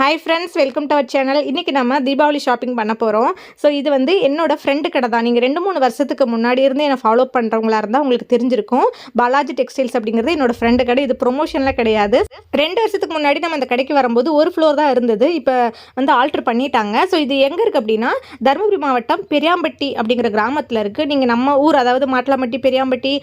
Hi friends welcome to our channel இன்றைக்கி நம்ம Deepavali shopping பண்ண போகிறோம் ஸோ இது வந்து என்னோட ஃப்ரெண்டு கடை தான். நீங்கள் ரெண்டு மூணு வருஷத்துக்கு முன்னாடி இருந்து என்னை ஃபாலோ பண்ணுறவங்களா இருந்தால் உங்களுக்கு தெரிஞ்சிருக்கும். பாலாஜி டெக்ஸ்டைல்ஸ் அப்படிங்கிறது என்னோட ஃப்ரெண்டு கடை. இது ப்ரொமோஷனில் கிடையாது. ரெண்டு வருஷத்துக்கு முன்னாடி நம்ம இந்த கடைக்கு வரும்போது ஒரு ஃப்ளோர் தான் இருந்தது. இப்போ வந்து ஆல்ட்ரு பண்ணிட்டாங்க. ஸோ இது எங்கே இருக்குது அப்படின்னா தருமபுரி மாவட்டம் பெரியாம்பட்டி அப்படிங்கிற கிராமத்தில் இருக்குது நீங்கள் நம்ம ஊர் அதாவது மாட்டலாம்பட்டி பெரியாம்பட்டி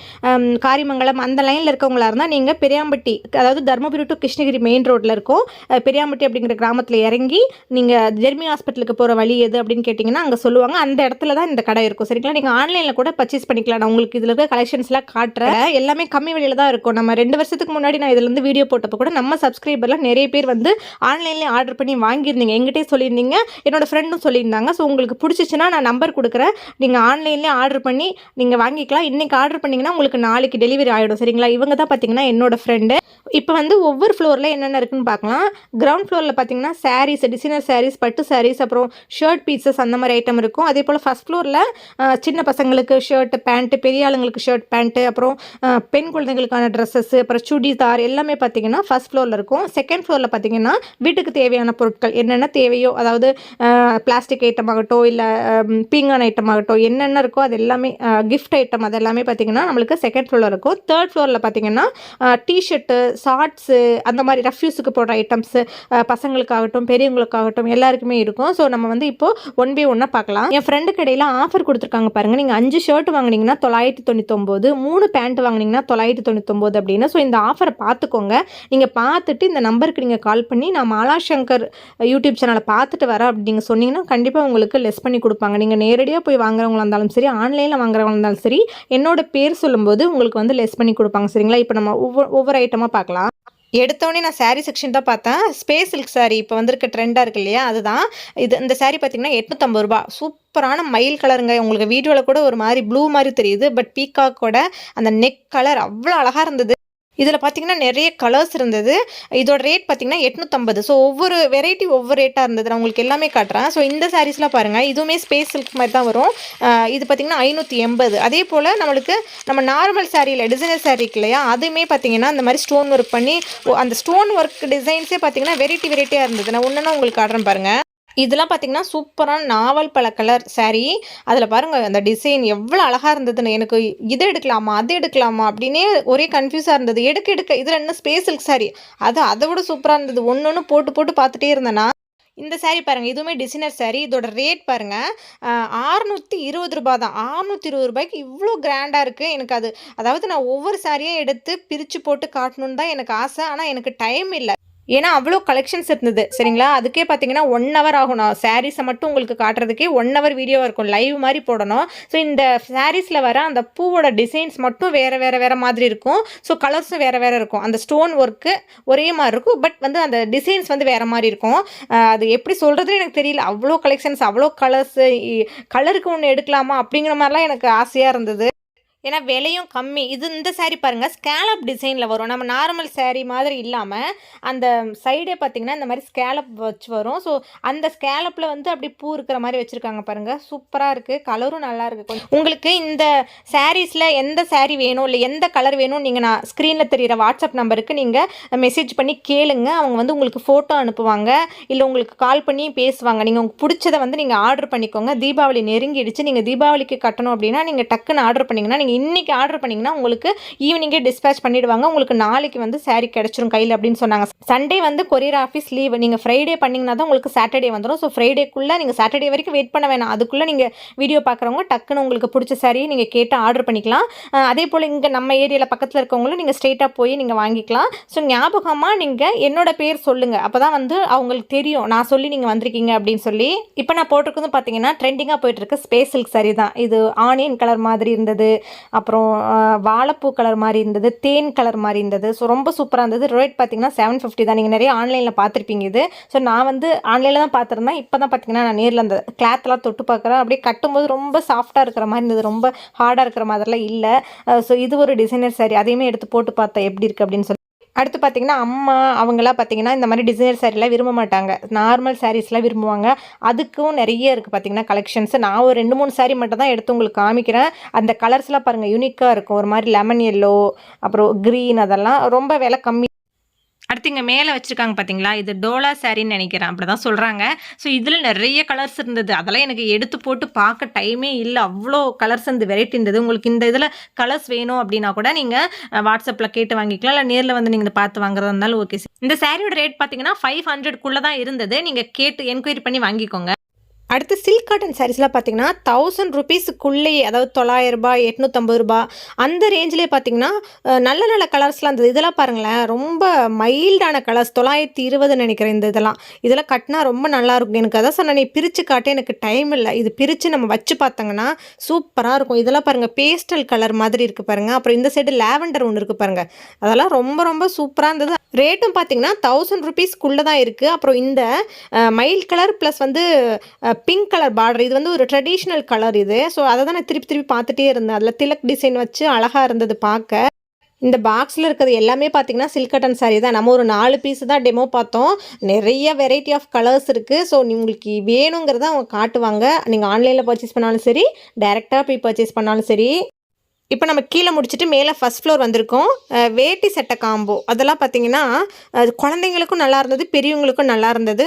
காரிமங்கலம் அந்த லைனில் இருக்கவங்களா இருந்தால் நீங்கள் பெரியாம்பட்டி அதாவது தருமபுரி டு கிருஷ்ணகிரி மெயின் ரோட்டில் இருக்கும். பெரியாம்பட்டி அப்படிங்கிற கிராமத்தில் இறங்கி நீங்கள் ஜெர்மி ஹாஸ்பிட்டலுக்கு போகிற வழி எது அப்படின்னு கேட்டிங்கன்னா அங்கே சொல்லுவாங்க. அந்த இடத்துல தான் இந்த கடை இருக்கும். சரிங்களா? நீங்கள் ஆன்லைனில் கூட பர்ச்சேஸ் பண்ணிக்கலாம். நான் உங்களுக்கு இதில் இருக்க கலெக்ஷன்ஸ்லாம் காட்டுறேன். எல்லாமே கம்மி விலையில் தான் இருக்கும். நம்ம ரெண்டு வருஷத்துக்கு முன்னாடி நான் இதுலேருந்து வீடியோ போட்டப்போ கூட நம்ம சப்ஸ்கிரைபர்லாம் நிறைய பேர் வந்து ஆன்லைன்லேயே ஆர்டர் பண்ணி வாங்கியிருந்தீங்க. எங்கிட்டே சொல்லியிருந்தீங்க. என்னோடய ஃப்ரெண்டும் சொல்லியிருந்தாங்க. ஸோ உங்களுக்கு பிடிச்சிச்சுன்னா நான் நம்பர் கொடுக்குறேன். நீங்கள் ஆன்லைன்லேயே ஆர்டர் பண்ணி நீங்கள் வாங்கிக்கலாம். இன்றைக்கி ஆர்டர் பண்ணிங்கன்னா உங்களுக்கு நாளைக்கு டெலிவரி ஆகிடும் சரிங்களா? இவங்க தான் பார்த்தீங்கன்னா என்னோடய ஃப்ரெண்டு இப்போ வந்து ஒவ்வொரு ஃப்ளோரில் என்னென்ன இருக்குன்னு பார்க்கலாம். கிரவுண்ட் ஃப்ளோரில் பார்த்தீங்கன்னா சாரீஸ் டிசைனர் சாரீஸ் பட்டு சாரீஸ் அப்புறம் ஷர்ட் பீசஸ் அந்த மாதிரி ஐட்டம் இருக்கும். அதே போல் ஃபஸ்ட் ஃப்ளோரில் சின்ன பசங்களுக்கு ஷர்ட்டு பேண்ட்டு பெரிய ஆளுங்களுக்கு ஷர்ட் பேண்ட்டு அப்புறம் பெண் குழந்தைங்களுக்கான ட்ரெஸ்ஸஸ் அப்புறம் சுடிதார் எல்லாமே பார்த்தீங்கன்னா ஃபஸ்ட் ஃப்ளோரில் இருக்கும். செகண்ட் ஃப்ளோரில் பார்த்தீங்கன்னா வீட்டுக்கு தேவையான பொருட்கள் என்னென்ன தேவையோ அதாவது பிளாஸ்டிக் ஐட்டம் ஆகட்டும் இல்லை பீங்கான் ஐட்டம் ஆகட்டும் என்னென்ன இருக்கோ அது எல்லாமே கிஃப்ட் ஐட்டம் அது எல்லாமே பார்த்தீங்கன்னா நம்மளுக்கு செகண்ட் ஃப்ளோரில் இருக்கும். தேர்ட் ஃப்ளோரில் பார்த்தீங்கன்னா டிஷர்ட்டு ஷார்ட்ஸு அந்த மாதிரி ரஃப்யூஸுக்கு போடுற ஐட்டம்ஸு பசங்களுக்காகட்டும் பெரியவங்களுக்காகட்டும் எல்லாருக்குமே இருக்கும். ஸோ நம்ம வந்து இப்போ ஒன் பை ஒன்னாக பார்க்கலாம். என் ஃப்ரெண்டு கடையில் ஆஃபர் கொடுத்துருக்காங்க பாருங்கள் நீங்கள் அஞ்சு ஷர்ட் வாங்குனீங்கன்னா தொள்ளாயிரத்தி தொண்ணூத்தொம்போது மூணு பேண்ட் வாங்குனீங்கன்னா தொள்ளாயிரத்தி தொண்ணூத்தொம்போது அப்படின்னு. ஸோ இந்த ஆஃபரை பார்த்துக்கோங்க. நீங்கள் பார்த்துட்டு இந்த நம்பருக்கு நீங்கள் கால் பண்ணி நான் மாலா சங்கர் யூடியூப் சேனலை பார்த்துட்டு வரேன் அப்படி நீங்கள் சொன்னீங்கன்னா கண்டிப்பாக உங்களுக்கு லெஸ் பண்ணி கொடுப்பாங்க. நீங்கள் நேரடியாக போய் வாங்குறவங்களா இருந்தாலும் சரி ஆன்லைனில் வாங்குறவங்களா இருந்தாலும் சரி என்னோட பேர் சொல்லும்போது உங்களுக்கு வந்து லெஸ் பண்ணி கொடுப்பாங்க. சரிங்களா? இப்போ நம்ம ஒவ்வொரு ஒவ்வொரு ஐட்டமாக பார்க்கலாம். எடுத்தோடனே நான் சாரீ செக்ஷன் தான் பார்த்தேன். ஸ்பேஸ் சில்க் சாரீ இப்போ வந்திருக்க ட்ரெண்டாக இருக்கு இல்லையா? அதுதான். இது இந்த சாரீ பார்த்தீங்கன்னா எட்நூற்றம்பது ரூபா சூப்பரான மயில் கலருங்க. உங்களுக்கு வீடியோவில் கூட ஒரு மாதிரி ப்ளூ மாதிரி தெரியுது. பட் பீகாக்கோட அந்த நெக் கலர் அவ்வளோ அழகாக இருந்தது. இதில் பார்த்தீங்கன்னா நிறைய கலர்ஸ் இருந்தது. இதோட ரேட் பார்த்தீங்கன்னா எட்நூற்றம்பது ஸோ ஒவ்வொரு வெரைட்டி ஒவ்வொரு ரேட்டாக இருந்தது. நான் உங்களுக்கு எல்லாமே காட்டுறேன். ஸோ இந்த சாரீஸ்லாம் பாருங்கள் இதுவுமே ஸ்பேஸ் சில்க் மாதிரி தான் வரும். இது பார்த்தீங்கன்னா ஐநூற்றி எண்பது அதே போல் நம்மளுக்கு நம்ம நார்மல் சாரியில் டிசைனர் சாரீ இல்லையா? அதுவுமே பார்த்தீங்கன்னா அந்த மாதிரி ஸ்டோன் ஒர்க் பண்ணி அந்த ஸ்டோன் ஒர்க் டிசைன்ஸே பார்த்தீங்கன்னா வெரைட்டி வெரைட்டியாக இருந்தது. நான் ஒன்றுனா உங்களுக்கு காட்டுறேன் பாருங்கள் இதெல்லாம் பார்த்தீங்கன்னா சூப்பரான நாவல் பல கலர் சாரீ அதில் பாருங்கள் அந்த டிசைன் எவ்வளோ அழகாக இருந்ததுன்னு எனக்கு இதை எடுக்கலாமா அது எடுக்கலாமா அப்படின்னே ஒரே கன்ஃபியூஸாக இருந்தது. எடுக்க எடுக்க இதில் என்ன ஸ்பேஸ் சில்க் அது அதை விட சூப்பராக இருந்தது. ஒன்று ஒன்று போட்டு போட்டு பார்த்துட்டே இருந்தேன்னா இந்த saree பாருங்கள் இதுவுமே டிசைனர் saree. இதோட ரேட் பாருங்கள் ஆறுநூற்றி இருபது ரூபா தான். ஆறுநூற்றி இருபது ரூபாய்க்கு இவ்வளோ கிராண்டாக இருக்குது எனக்கு அது அதாவது நான் ஒவ்வொரு சாரியும் எடுத்து பிரித்து போட்டு காட்டணுன்னு தான் எனக்கு ஆசை. ஆனால் எனக்கு டைம் இல்லை. ஏன்னா அவ்வளோ கலெக்ஷன்ஸ் இருந்தது. சரிங்களா? அதுக்கே பார்த்தீங்கன்னா ஒன் ஹவர் ஆகும். நான் சாரீஸை மட்டும் உங்களுக்கு காட்டுறதுக்கே ஒன் ஹவர் வீடியோவாக இருக்கும். லைவ் மாதிரி போடணும். ஸோ இந்த சாரீஸில் வர அந்த பூவோட டிசைன்ஸ் மட்டும் வேறு வேறு வேறு மாதிரி இருக்கும். ஸோ கலர்ஸும் வேறு வேறு இருக்கும். அந்த ஸ்டோன் ஒர்க்கு ஒரே மாதிரி இருக்கும். பட் வந்து அந்த டிசைன்ஸ் வந்து வேறு மாதிரி இருக்கும். அது எப்படி சொல்கிறதுன்னு எனக்கு தெரியல. அவ்வளோ கலெக்ஷன்ஸ் அவ்வளோ கலர்ஸு கலருக்கு ஒன்று எடுக்கலாமா அப்படிங்கிற மாதிரிலாம் எனக்கு ஆசையாக இருந்தது. ஏன்னா விலையும் கம்மி. இது இந்த சேரீ பாருங்கள் ஸ்கேலப் டிசைனில் வரும். நம்ம நார்மல் saree மாதிரி இல்லாமல் அந்த சைடே பார்த்தீங்கன்னா இந்த மாதிரி ஸ்கேலப் வச்சு வரும். ஸோ அந்த ஸ்கேலப்பில் வந்து அப்படி பூ இருக்கிற மாதிரி வச்சுருக்காங்க பாருங்கள் சூப்பராக இருக்குது கலரும் நல்லா இருக்குது கொஞ்சம் உங்களுக்கு இந்த சாரீஸில் எந்த சாரீ வேணும்? இல்லை எந்த கலர் வேணும் நீங்கள் நான் ஸ்க்ரீனில் தெரிகிற வாட்ஸ்அப் நம்பருக்கு நீங்கள் மெசேஜ் பண்ணி கேளுங்க. அவங்க வந்து உங்களுக்கு ஃபோட்டோ அனுப்புவாங்க. இல்லை உங்களுக்கு கால் பண்ணி பேசுவாங்க. நீங்கள் உங்களுக்கு பிடிச்சதை வந்து நீங்கள் ஆர்டர் பண்ணிக்கோங்க. தீபாவளி நெருங்கிடுச்சு. நீங்கள் தீபாவளிக்கு கட்டணும் அப்படின்னா நீங்கள் டக்குன்னு ஆர்டர் பண்ணிங்கன்னா நீங்கள் இன்றைக்கி ஆர்டர் பண்ணிங்கன்னா உங்களுக்கு ஈவினிங்கே டிஸ்பேச் பண்ணிடுவாங்க. உங்களுக்கு நாளைக்கு வந்து சாரீ கிடச்சிரும் கையில் அப்படின்னு சொன்னாங்க. சண்டே வந்து கொரியர் ஆஃபீஸ் லீவ் நீங்கள் ஃப்ரைடே பண்ணிங்கன்னா தான் உங்களுக்கு சாட்டர்டே வந்துடும் ஸோ ஃப்ரைடேக்குள்ளே நீங்கள் சாட்டர்டே வரைக்கும் வெயிட் பண்ண வேணாம். அதுக்குள்ளே நீங்கள் வீடியோ பார்க்குறவங்க டக்குன்னு உங்களுக்கு பிடிச்ச சாரியை நீங்கள் கேட்டு ஆர்டர் பண்ணிக்கலாம். அதே போல் இங்கே நம்ம ஏரியாவில் பக்கத்தில் இருக்கவங்களும் நீங்கள் ஸ்ட்ரெயிட்டாக போய் நீங்கள் வாங்கிக்கலாம். ஸோ ஞாபகமாக நீங்கள் என்னோட பேர் சொல்லுங்கள் அப்போ தான் வந்து அவங்களுக்கு தெரியும். நான் சொல்லி நீங்கள் வந்திருக்கீங்க அப்படின்னு சொல்லி. இப்போ நான் போட்டிருக்கிறது பார்த்தீங்கன்னா ட்ரெண்டிங்காக போயிட்டுருக்கு ஸ்பேஸ் சில்க் saree தான். இது ஆனியன் கலர் மாதிரி இருந்தது. அப்புறம் வாழைப்பூ கலர் மாதிரி இருந்தது தேன் கலர் மாதிரி இருந்தது. ஸோ ரொம்ப சூப்பராக இருந்தது. ரேட் பார்த்தீங்கன்னா செவன் ஃபிஃப்டி தான். நீங்கள் நிறைய ஆன்லைனில் பார்த்துருப்பீங்க இது. ஸோ நான் வந்து ஆன்லைனில் தான் பார்த்துருந்தேன் இப்போ தான் பார்த்தீங்கன்னா நான் நேரில் அந்த கிளாத்லாம் தொட்டு பார்க்குறேன் அப்படியே கட்டும்போது ரொம்ப சாஃப்டாக இருக்கிற மாதிரி இருந்தது. ரொம்ப ஹார்டாக இருக்கிற மாதிரிலாம் இல்லை. ஸோ இது ஒரு டிசைனர் சாரி அதையுமே எடுத்து போட்டு பார்த்தேன். எப்படி இருக்குது அப்படின்னு சொல்லி அடுத்து பார்த்தீங்கன்னா அம்மா அவங்களாம் பார்த்தீங்கன்னா இந்த மாதிரி டிசைனர் சாரீலாம் விரும்ப மாட்டாங்க. நார்மல் சாரீஸ்லாம் விரும்புவாங்க. அதுக்கும் நிறைய இருக்குது பார்த்தீங்கன்னா கலெக்ஷன்ஸ் நான் ஒரு ரெண்டு மூணு சாரீ மட்டும் தான் எடுத்து உங்களுக்கு காமிக்கிறேன். அந்த கலர்ஸ்லாம் பாருங்கள் யூனிக்காக இருக்கும். ஒரு மாதிரி லெமன் எல்லோ அப்புறம் க்ரீன் அதெல்லாம் ரொம்ப விலை கம்மி அடுத்து இங்கே மேலே வச்சுருக்காங்க பார்த்தீங்களா இது டோலா சாரின்னு நினைக்கிறேன். அப்படி தான் சொல்கிறாங்க ஸோ இதில் நிறைய கலர்ஸ் இருந்தது. அதெல்லாம் எனக்கு எடுத்து போட்டு பார்க்க டைமே இல்லை. அவ்வளோ கலர்ஸ் இந்த வெரைட்டி இருந்தது. உங்களுக்கு இந்த இதில் கலர்ஸ் வேணும் அப்படின்னா கூட நீங்கள் வாட்ஸ்அப்பில் கேட்டு வாங்கிக்கலாம். இல்லை நேரில் வந்து நீங்கள் பார்த்து வாங்குறதா இருந்தாலும் ஓகே இந்த சாரியோட ரேட் பார்த்தீங்கன்னா ஃபைவ் ஹண்ட்ரட்குள்ளே தான் இருந்தது. நீங்கள் கேட்டு என்கொயரி பண்ணி வாங்கிக்கோங்க. அடுத்து சில்க் காட்டன் சாரீஸ்லாம் பார்த்தீங்கன்னா தௌசண்ட் ருபீஸுக்குள்ளேயே அதாவது தொள்ளாயிரரூபா எட்நூற்றம்பது ரூபா அந்த ரேஞ்சிலே பார்த்தீங்கன்னா நல்ல நல்ல கலர்ஸ்லாம் இருந்தது. இதெல்லாம் பாருங்களேன் ரொம்ப மைல்டான கலர்ஸ் தொள்ளாயிரத்தி இருபதுன்னு நினைக்கிறேன் இந்த இதெல்லாம். இதெல்லாம் கட்டினா ரொம்ப நல்லாயிருக்கும் எனக்கு அதான் சொன்னேன் நீ பிரித்து காட்ட எனக்கு டைம் இல்லை. இது பிரித்து நம்ம வச்சு பார்த்தாங்கன்னா சூப்பராக இருக்கும். இதெல்லாம் பாருங்கள் பேஸ்டல் கலர் மாதிரி இருக்குது பாருங்கள் அப்புறம் இந்த சைடு லாவெண்டர் ஒன்று இருக்குது பாருங்கள் அதெல்லாம் ரொம்ப ரொம்ப சூப்பராக இருந்தது. ரேட்டும் பார்த்தீங்கன்னா தௌசண்ட் ருபீஸ்க்குள்ளே தான் இருக்குது அப்புறம் இந்த மைல் கலர் ப்ளஸ் வந்து பிங்க் கலர் பார்டர் இது வந்து ஒரு ட்ரெடிஷ்னல் கலர் இது. ஸோ அதை தான் நான் திருப்பி திருப்பி பார்த்துட்டே இருந்தேன். அதில் திலக் டிசைன் வச்சு அழகாக இருந்தது பார்க்க. இந்த பாக்ஸில் இருக்கிறது எல்லாமே பார்த்தீங்கன்னா சில்க் கட்டன் saree தான். நம்ம ஒரு நாலு பீஸ் தான் டெமோ பார்த்தோம். நிறைய வெரைட்டி ஆஃப் கலர்ஸ் இருக்குது ஸோ உங்களுக்கு வேணுங்கிறத அவங்க காட்டுவாங்க. நீங்கள் ஆன்லைனில் பர்ச்சேஸ் பண்ணாலும் சரி டைரெக்டாக போய் பர்ச்சேஸ் பண்ணாலும் சரி. இப்போ நம்ம கீழே முடிச்சுட்டு மேலே ஃபஸ்ட் ஃப்ளோர் வந்திருக்கோம். வேட்டி சட்டை காம்போ. அதெல்லாம் பார்த்தீங்கன்னா அது குழந்தைங்களுக்கும் நல்லா இருந்தது பெரியவங்களுக்கும் நல்லா இருந்தது.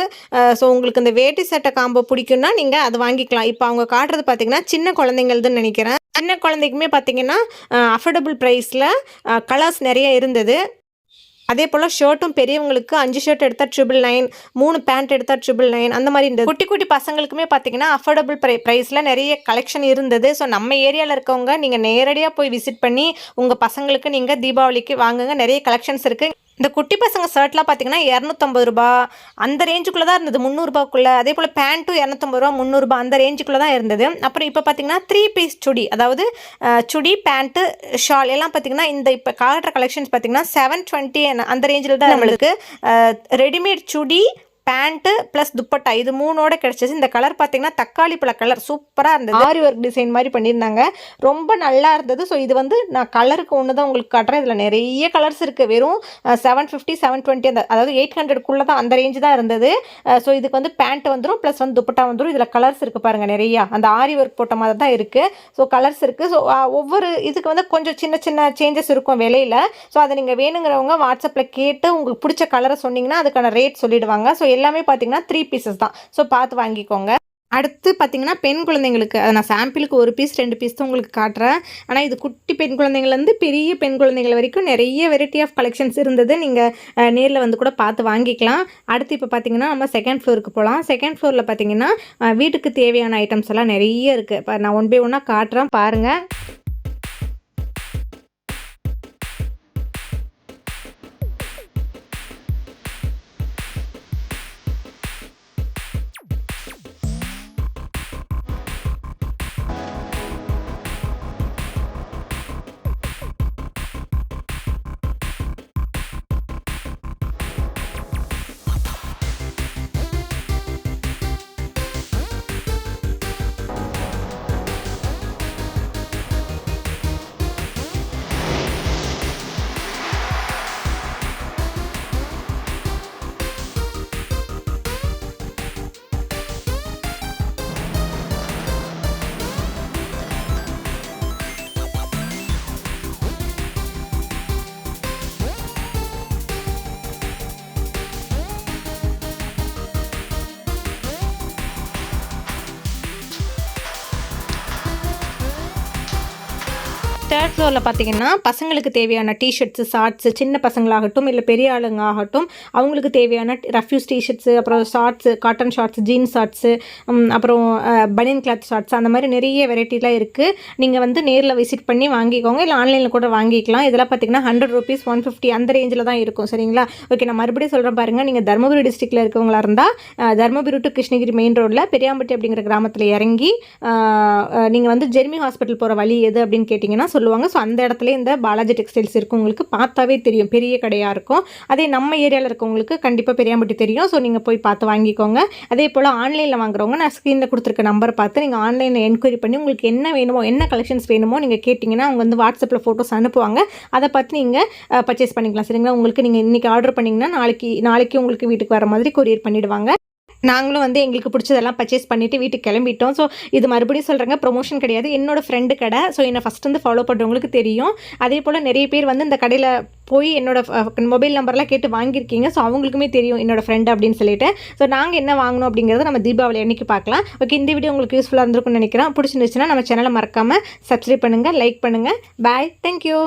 ஸோ உங்களுக்கு இந்த வேட்டி சட்டை காம்போ பிடிக்கும்னா நீங்கள் அதை வாங்கிக்கலாம். இப்போ அவங்க காட்டுறது பார்த்தீங்கன்னா சின்ன குழந்தைங்களுதுன்னு நினைக்கிறேன். சின்ன குழந்தைக்குமே பார்த்தீங்கன்னா அஃபோர்டபுள் ப்ரைஸில் கலர்ஸ் நிறைய இருந்தது. அதே போல் ஷர்ட்டும் பெரியவங்களுக்கு அஞ்சு ஷர்ட் எடுத்தால் ட்ரிபிள் நைன் மூணு பேண்ட் எடுத்தால் ட்ரிபிள் நைன் அந்த மாதிரி இருந்தது குட்டி குட்டி பசங்களுக்குமே பார்த்தீங்கன்னா அஃபோர்டபுள் ப்ரை ப்ரைஸில் நிறைய கலெக்ஷன் இருந்தது. ஸோ நம்ம ஏரியாவில் இருக்கவங்க நீங்கள் நேரடியாக போய் விசிட் பண்ணி உங்கள் பசங்களுக்கு நீங்கள் தீபாவளிக்கு வாங்குங்க. நிறைய கலெக்ஷன்ஸ் இருக்குது இந்த குட்டி பசங்க ஷர்ட்லாம் பார்த்தீங்கன்னா இரநூத்தம்பது ரூபா அந்த ரேஞ்சுக்குள்ளே தான் இருந்தது முந்நூறுபாக்குள்ளே அதே போல் பேண்ட்டும் இரநூத்தம்பது ரூபா முந்நூறுபா அந்த ரேஞ்சுக்குள்ளே தான் இருந்தது. அப்புறம் இப்போ பார்த்தீங்கன்னா த்ரீ பீஸ் சுடி அதாவது சுடி பேண்ட்டு ஷால் எல்லாம் பார்த்தீங்கன்னா இந்த இப்போ காட்டுற கலெக்ஷன்ஸ் பார்த்தீங்கன்னா செவன் டுவெண்ட்டி அந்த ரேஞ்சில் தான் நம்மளுக்கு readymade chudi pant plus dupatta இது மூணோட கிடச்சிச்சு இந்த கலர் பார்த்தீங்கன்னா தக்காளி பழ கலர். சூப்பராக இருந்தது. ஆரி ஒர்க் டிசைன் மாதிரி பண்ணியிருந்தாங்க. ரொம்ப நல்லா இருந்தது. ஸோ இது வந்து நான் கலருக்கு ஒன்று தான் உங்களுக்கு காட்டுறேன். இதில் நிறைய கலர்ஸ் இருக்குது வெறும் செவன் ஃபிஃப்டி செவன் டுவெண்ட்டி அந்த அதாவது எயிட் ஹண்ட்ரட்குள்ளே தான் அந்த ரேஞ்சு தான் இருந்தது. ஸோ இதுக்கு வந்து பேண்ட் வந்துடும் ப்ளஸ் வந்து துப்பட்டா வந்துடும் இதில் கலர்ஸ் இருக்குது பாருங்கள் நிறையா. அந்த ஆரி ஒர்க் போட்ட மாதிரி தான் இருக்குது ஸோ கலர்ஸ் இருக்குது ஸோ ஒவ்வொரு இதுக்கு வந்து கொஞ்சம் சின்ன சின்ன சேஞ்சஸ் இருக்கும் விலையில். ஸோ அதை நீங்கள் வேணுங்கிறவங்க வாட்ஸ்அப்பில் கேட்டு உங்களுக்கு பிடிச்ச கலரை சொன்னீங்கன்னா அதுக்கான ரேட் சொல்லிடுவாங்க. ஸோ எல்லாமே பார்த்தீங்கன்னா த்ரீ பீசஸ் தான். ஸோ பார்த்து வாங்கிக்கோங்க. அடுத்து பார்த்தீங்கன்னா பெண் குழந்தைங்களுக்கு அதை நான் சாம்பிளுக்கு ஒரு பீஸ் ரெண்டு பீஸ் தான் உங்களுக்கு காட்டுறேன். ஆனால் இது குட்டி பெண் குழந்தைங்கள்லேருந்து பெரிய பெண் குழந்தைங்கள் வரைக்கும் நிறைய வெரைட்டி ஆஃப் கலெக்ஷன்ஸ் இருந்தது. நீங்கள் நேரில் வந்து கூட பார்த்து வாங்கிக்கலாம். அடுத்து இப்போ பார்த்தீங்கன்னா நம்ம செகண்ட் ஃப்ளோருக்கு போகலாம் செகண்ட் ஃப்ளோரில் பார்த்தீங்கன்னா வீட்டுக்கு தேவையான ஐட்டம்ஸ் எல்லாம் நிறைய இருக்குது இப்போ நான் ஒன் பை ஒன்னாக காட்டுறேன். பாருங்கள் தேர்ட் ஃப்ளோரில் பார்த்தீங்கன்னா பசங்களுக்கு தேவையான டிஷர்ட்ஸு ஷார்ட்ஸு சின்ன பசங்களாகட்டும் இல்லை பெரிய ஆளுங்க ஆகட்டும் அவங்களுக்கு தேவையான ரஃப்யூஸ் டிஷர்ட்ஸு அப்புறம் shorts cotton shorts jeans shorts அப்புறம் பனியன் கிளாத் ஷார்ட்ஸ் அந்த மாதிரி நிறைய வெரைட்டிலாம் இருக்குது நீங்கள் வந்து நேரில் விசிட் பண்ணி வாங்கிக்கோங்க. இல்லை ஆன்லைனில் கூட வாங்கிக்கலாம். இதெல்லாம் பார்த்தீங்கன்னா ஹண்ட்ரட் ருபீஸ் ஒன் ஃபிஃப்டி அந்த ரேஞ்சில் தான் இருக்கும். சரிங்களா? ஓகே நான் மறுபடியும் சொல்கிறேன் பாருங்கள் நீங்கள் தருமபுரி டிஸ்ட்ரிக்டில் இருக்கவங்களா இருந்தால் தருமபுரி டு கிருஷ்ணகிரி மெயின் ரோட்டில் பெரியாம்பட்டி அப்படிங்கிற கிராமத்தில் இறங்கி நீங்கள் வந்து ஜெர்மி ஹாஸ்பிட்டல் போகிற வழி எது அப்படின்னு கேட்டிங்கன்னா சொல்லுவாங்க. ஸோ அந்த இடத்துல இந்த பாலாஜி டெக்ஸ்டைல்ஸ் இருக்கும் உங்களுக்கு பார்த்தாவே தெரியும். பெரிய கடையாக இருக்கும். அதே நம்ம ஏரியாவில் இருக்கவங்களுக்கு கண்டிப்பாக பெரியாம்பட்டி தெரியும். ஸோ நீங்கள் போய் பார்த்து வாங்கிக்கோங்க. அதே போல் ஆன்லைனில் வாங்குறவங்க நான் ஸ்க்ரீனில் கொடுத்துருக்க நம்பர் பார்த்து நீங்கள் ஆன்லைனில் என்கொயரி பண்ணி உங்களுக்கு என்ன வேணுமோ என்ன கலெக்ஷன்ஸ் வேணுமோ நீங்கள் கேட்டிங்கன்னா அவங்க வந்து வாட்ஸ்அப்பில் ஃபோட்டோஸ் அனுப்புவாங்க. அதை பார்த்து நீங்கள் பர்ச்சேஸ் பண்ணிக்கலாம். சரிங்களா? உங்களுக்கு நீங்கள் இன்றைக்கி ஆர்டர் பண்ணிங்கன்னா நாளைக்கு நாளைக்கு உங்களுக்கு வீட்டுக்கு வர மாதிரி கொரியர் பண்ணிவிடுவாங்க நாங்களும் வந்து எங்களுக்கு பிடிச்சதெல்லாம் பர்ச்சேஸ் பண்ணிவிட்டு வீட்டுக்கு கிளம்பிட்டோம். ஸோ இது மறுபடியும் சொல்கிறேங்க ப்ரொமோஷன் கிடையாது. என்னோட ஃப்ரெண்டு கடை. ஸோ என்னை ஃபஸ்ட் வந்து ஃபாலோ பண்ணுறவங்களுக்கு தெரியும். அதே போல் நிறைய பேர் வந்து இந்த கடையில் போய் என்னோட மொபைல் நம்பர்லாம் கேட்டு வாங்கியிருக்கீங்க. ஸோ அவங்களுக்குமே தெரியும் என்னோட ஃப்ரெண்டு அப்படின்னு சொல்லிட்டு. ஸோ நாங்கள் என்ன வாங்கணும் அப்படிங்கிறத நம்ம தீபாவளி அன்னைக்கு பார்க்கலாம். ஓகே இந்த வீடியோ உங்களுக்கு யூஸ்ஃபுல்லாக இருந்திருக்கும்னு நினைக்கிறேன். பிடிச்சிருந்துச்சுன்னா நம்ம சேனலை மறக்காமல் சப்ஸ்கிரைப் பண்ணுங்கள் லைக் பண்ணுங்கள் பாய் தேங்க்யூ